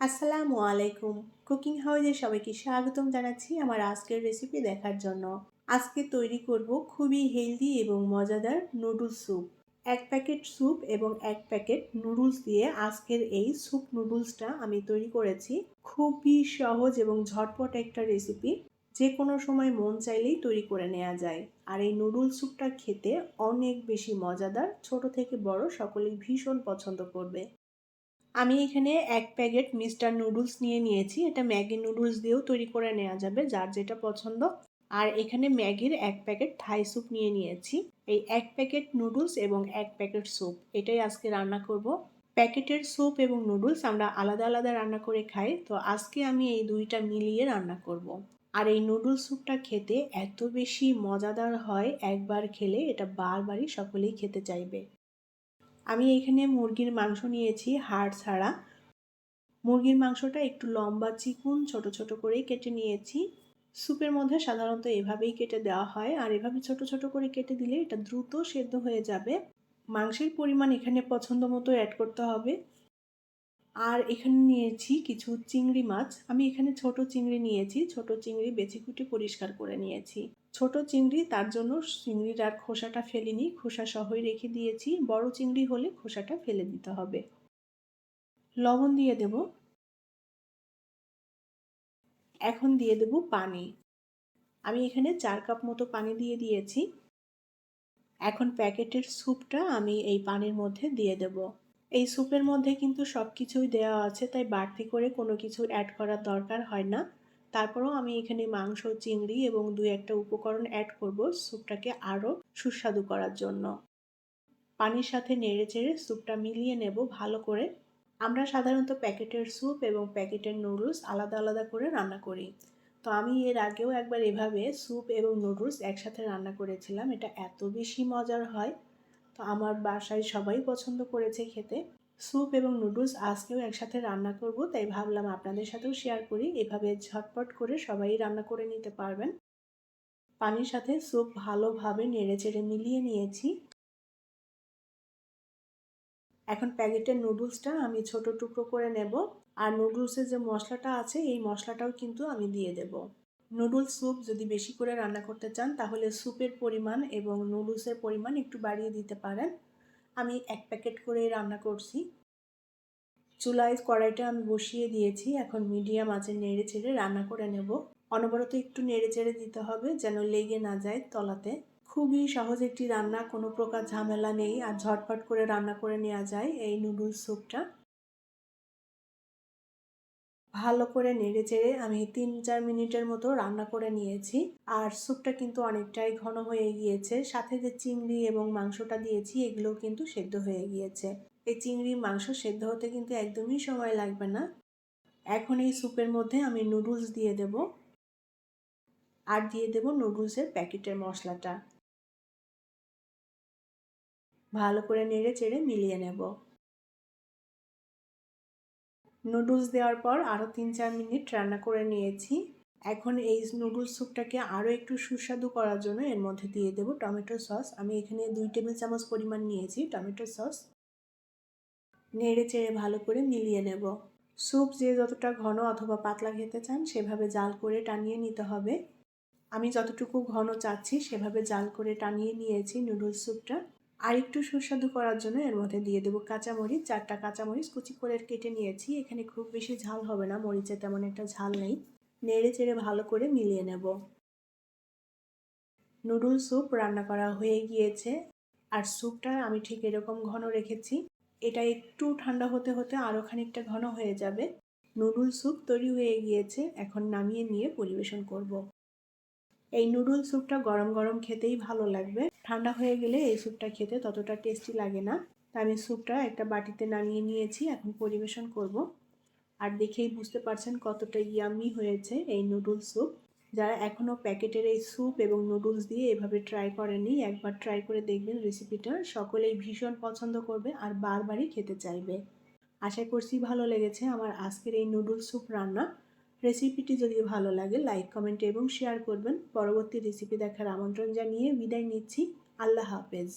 আসসালামু আলাইকুম। কুকিং হাউসে সবাইকে স্বাগতম জানাচ্ছি আমার আজকের রেসিপি দেখার জন্য। আজকে তৈরি করব খুবই হেলদি এবং মজাদার নুডলস স্যুপ এক প্যাকেট স্যুপ এবং এক প্যাকেট নুডলস দিয়ে আজকের এই স্যুপ নুডলসটা আমি তৈরি করেছি। খুবই সহজ এবং ঝটপট একটা রেসিপি যে কোনো সময় মন চাইলেই তৈরি করে নেওয়া যায়। আর এই নুডলস স্যুপটা খেতে অনেক বেশি মজাদার, ছোট থেকে বড় সকলেই ভীষণ পছন্দ করবে। আমি এখানে এক প্যাকেট মিস্টার নুডলস নিয়ে নিয়েছি। এটা ম্যাগি নুডলস দিয়েও তৈরি করে নেওয়া যাবে, যার যেটা পছন্দ। আর এখানে ম্যাগির এক প্যাকেট থাই স্যুপ নিয়ে নিয়েছি। এই এক প্যাকেট নুডলস এবং এক প্যাকেট স্যুপ, এটাই আজকে রান্না করব। প্যাকেটের স্যুপ এবং নুডলস আমরা আলাদা আলাদা রান্না করে খাই, তো আজকে আমি এই দুইটা মিলিয়ে রান্না করব। আর এই নুডলস স্যুপটা খেতে এত বেশি মজাদার হয় একবার খেলে, এটা বারবারই সকলেই খেতে চাইবে। আমি এখানে মুরগির মাংস নিয়েছি হাড় ছাড়া। মুরগির মাংসটা একটু লম্বা চিকুন, ছোট ছোট করে কেটে নিয়েছি। স্যুপের মধ্যে সাধারণত এভাবেই কেটে দেওয়া হয়। আর এভাবে ছোট ছোট করে কেটে দিলে এটা দ্রুত সেদ্ধ হয়ে যাবে। মাংসের পরিমাণ এখানে পছন্দ মতো অ্যাড করতে হবে। আর এখানে নিয়েছি কিছু চিংড়ি মাছ। আমি এখানে ছোট চিংড়ি নিয়েছি, ছোট চিংড়ি বেছে কুটে পরিষ্কার করে নিয়েছি। ছোট চিংড়ি, তার জন্য চিংড়ির আর খোসাটা ফেলিনি, খোসা সহই রেখে দিয়েছি। বড় চিংড়ি হলে খোসাটা ফেলে দিতে হবে। লবণ দিয়ে দেব। এখন দিয়ে দেব পানি। আমি এখানে চার কাপ মতো পানি দিয়ে দিয়েছি। এখন প্যাকেটের স্যুপটা আমি এই পানির মধ্যে দিয়ে দেব। এই স্যুপের মধ্যে কিন্তু সব কিছুই দেওয়া আছে, তাই বাড়তি করে কোনো কিছু অ্যাড করার দরকার হয় না। তারপরেও আমি এখানে মাংস, চিংড়ি এবং দুই একটা উপকরণ অ্যাড করব স্যুপটাকে আরও সুস্বাদু করার জন্য। পানির সাথে নেড়ে চেড়ে স্যুপটা মিলিয়ে নেব ভালো করে। আমরা সাধারণত প্যাকেটের স্যুপ এবং প্যাকেটের নুডলস আলাদা আলাদা করে রান্না করি। তো আমি এর আগেও একবার এভাবে স্যুপ এবং নুডলস একসাথে রান্না করেছিলাম, এটা এত বেশি মজার হয়। তো আমার বাসায় সবাই পছন্দ করেছে খেতে। স্যুপ এবং নুডলস আজকেও একসাথে রান্না করব, তাই ভাবলাম আপনাদের সাথেও শেয়ার করি। এভাবে ঝটপট করে সবাই রান্না করে নিতে পারবেন। পানির সাথে স্যুপ ভালোভাবে নেড়ে চেড়ে মিলিয়ে নিয়েছি। এখন প্যাকেটের নুডলসটা আমি ছোট টুকরো করে নেব। আর নুডলসের যে মশলাটা আছে, এই মশলাটাও কিন্তু আমি দিয়ে দেব। নুডলস স্যুপ যদি বেশি করে রান্না করতে চান, তাহলে স্যুপের পরিমাণ এবং নুডলসের পরিমাণ একটু বাড়িয়ে দিতে পারেন। আমি এক প্যাকেট করে রান্না করছি। চুলায় কড়াইটা আমি বসিয়ে দিয়েছি। এখন মিডিয়াম আঁচে নেড়ে চেড়ে রান্না করে নেব। অনবরত একটু নেড়ে চেড়ে দিতে হবে যেন লেগে না যায় তলাতে। খুবই সহজ একটি রান্না, কোনো প্রকার ঝামেলা নেই। আর ঝটপট করে রান্না করে নেওয়া যায় এই নুডলস স্যুপটা। ভালো করে নেড়ে চেড়ে আমি তিন, চার মিনিটের মতো রান্না করে নিয়েছি। আর স্যুপটা কিন্তু অনেকটাই ঘন হয়ে গিয়েছে। সাথে যে চিংড়ি এবং মাংসটা দিয়েছি, এগুলোও কিন্তু সেদ্ধ হয়ে গিয়েছে। এই চিংড়ি, মাংস সেদ্ধ হতে কিন্তু একদমই সময় লাগবে না। এখন এই স্যুপের মধ্যে আমি নুডলস দিয়ে দেব। আর দিয়ে দেব নুডলসের প্যাকেটের মশলাটা। ভালো করে নেড়ে চেড়ে মিলিয়ে নেব। নুডলস দেওয়ার পর আরও তিন চার মিনিট রান্না করে নিয়েছি। এখন এই নুডলস স্যুপটাকে আরও একটু সুস্বাদু করার জন্য এর মধ্যে দিয়ে দেবো টমেটো সস আমি এখানে দুই টেবিল চামচ পরিমাণ নিয়েছি টমেটো সস নেড়ে চেড়ে ভালো করে মিলিয়ে নেব। স্যুপ যে যতটা ঘন অথবা পাতলা খেতে চান, সেভাবে জাল করে টানিয়ে নিতে হবে। আমি যতটুকু ঘন চাচ্ছি, সেভাবে জাল করে টানিয়ে নিয়েছি নুডলস স্যুপটা আর একটু সুস্বাদু করার জন্য এর মধ্যে দিয়ে দেবো কাঁচামরিচ। চারটা কাঁচামরিচ কুচি করে কেটে নিয়েছি। এখানে খুব বেশি ঝাল হবে না মরিচে তেমন একটা ঝাল নেই। নেড়ে চেড়ে ভালো করে মিলিয়ে নেব। নুডলস স্যুপ রান্না করা হয়ে গিয়েছে। আর স্যুপটা আমি ঠিক এরকম ঘন রেখেছি। এটা একটু ঠান্ডা হতে হতে আরও খানিকটা ঘন হয়ে যাবে। নুডলস স্যুপ তৈরি হয়ে গিয়েছে। এখন নামিয়ে নিয়ে পরিবেশন করব। এই নুডল স্যুপটা গরম গরম খেতেই ভালো লাগবে। ঠান্ডা হয়ে গেলে এই স্যুপটা খেতে ততটা টেস্টি লাগে না। তা আমি স্যুপটা একটা বাটিতে নামিয়ে নিয়েছি, এখন পরিবেশন করব। আর দেখেই বুঝতে পারছেন কতটা ইয়ামি হয়েছে এই নুডল স্যুপ যারা এখনও প্যাকেটের এই স্যুপ এবং নুডলস দিয়ে এভাবে ট্রাই করেনি একবার ট্রাই করে দেখবেন রেসিপিটা সকলেই ভীষণ পছন্দ করবে আর বারবারই খেতে চাইবে। আশা করছি ভালো লেগেছে আমার আজকের এই নুডলস স্যুপ রান্না। রেসিপিটি যদি ভালো লাগে লাইক কমেন্ট এবং শেয়ার করবেন। পরবর্তী রেসিপি দেখার আমন্ত্রণ জানিয়ে বিদায় নিচ্ছি। আল্লাহ হাফেজ।